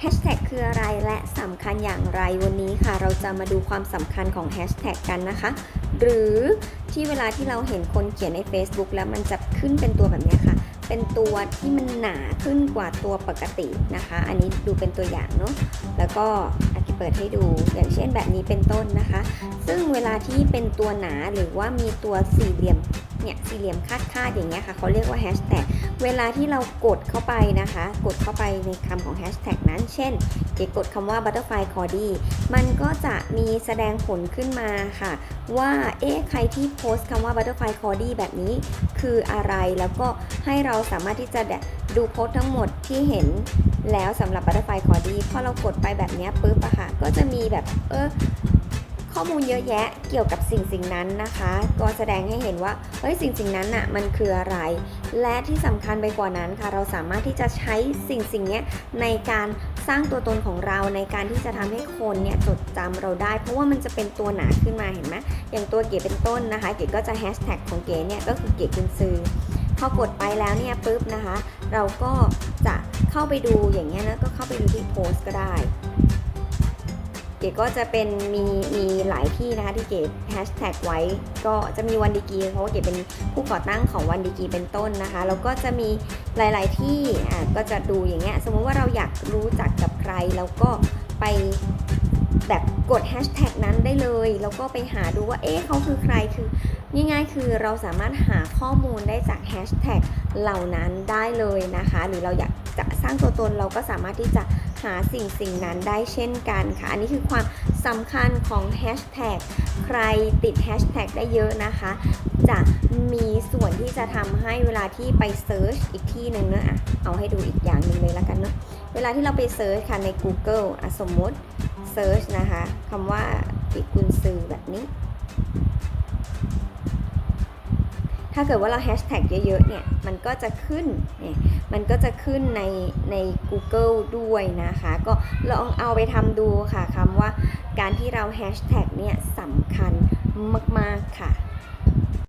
แฮชแท็กคืออะไรและสำคัญอย่างไรวันนี้ค่ะ เราจะมาดูความสำคัญของแฮชแท็กกันนะคะ หรือที่เวลาที่เราเห็นคนเขียนใน Facebook แล้วมันจะขึ้นเป็นตัวแบบนี้ค่ะ เป็นตัวที่มันหนาขึ้นกว่าตัวปกตินะคะ อันนี้ดูเป็นตัวอย่างเนาะแล้วก็ เปิดให้ดู อย่างเช่นแบบนี้เป็นต้นนะคะ ซึ่งเวลาที่เป็นตัวหนาหรือว่ามีตัวสี่เหลี่ยมเนี่ยสี่เหลี่ยมคาดคาดๆอย่างเงี้ยค่ะเขาเรียกว่าแฮชแท็กเวลาที่เรากดเข้าไปนะคะ กดเข้าไปในคำของแฮชแท็กนั้น เช่น เก๋กดคำว่า butterfly cordy มันก็จะมีแสดงผลขึ้นมาค่ะ ว่าเอ๊ะใครที่โพสต์คำว่า butterfly cordy แบบนี้คืออะไรแล้วก็ให้เราสามารถที่จะดูโพสต์ทั้งหมดที่เห็น แล้วสำหรับ butterfly cordy พอเรากดไปแบบนี้ปุ๊บอะค่ะ ก็จะมีแบบเออข้อมูลเยอะแยะเกี่ยวกับสิ่งสิ่งนั้นนะคะ ก็แสดงให้เห็นว่าเฮ้ยสิ่งสิ่งนั้นน่ะมันคืออะไร และที่สำคัญไปกว่านั้นค่ะ เราสามารถที่จะใช้สิ่งสิ่งนี้ในการสร้างตัวตนของเราในการที่จะทำให้คนเนี่ยจดจำเราได้ เพราะว่ามันจะเป็นตัวหนาขึ้นมาเห็นไหมอย่างตัวเก๋เป็นต้นนะคะ เก๋ก็จะแฮชแท็กของเก๋เนี่ยก็คือเก๋กุนซือ พอกดไปแล้วเนี่ยปุ๊บนะคะ เราก็จะเข้าไปดูอย่างเงี้ยนะก็เข้าไปดูที่โพสก็ได้เก๋ก็จะเป็นมีมีหลายที่นะคะที่เก๋แฮชแท็กไว้ ก็จะมีวันดีกีเพราะว่าเก๋เป็นผู้ก่อตั้งของวันดีกีเป็นต้นนะคะ แล้วก็จะมีหลาย ๆ ที่อะก็จะดูอย่างเงี้ยสมมุติว่าเราอยากรู้จักกับใครแล้วก็ไป กดแฮชแท็กนั้นได้เลย แล้วก็ไปหาดูว่าเอ๊ะเขาคือใครคือง่ายๆคือเราสามารถหาข้อมูลได้จากแฮชแท็กเหล่านั้นได้เลยนะคะ หรือเราอยากจะสร้างตัวตนเราก็สามารถที่จะหาสิ่งสิ่งนั้นได้เช่นกันค่ะ อันนี้คือความสำคัญของแฮชแท็กใครติดแฮชแท็กได้เยอะนะคะ จะมีส่วนที่จะทำให้เวลาที่ไปเซิร์ชอีกที่หนึ่งเนอะอะเอาให้ดูอีกอย่างหนึ่งเลยละกันเนอะเวลาที่เราไปเซิร์ชค่ะใน Google อะสมมติ เซิร์ชนะคะคำว่าปิกุนซือแบบนี้ ถ้าเกิดว่าเราแฮชแท็กเยอะๆเนี่ย มันก็จะขึ้นเนี่ยมันก็จะขึ้นในใน Google ด้วยนะคะ ก็ลองเอาไปทำดูค่ะคำว่าการที่เราแฮชแท็กเนี่ยสำคัญมากๆค่ะ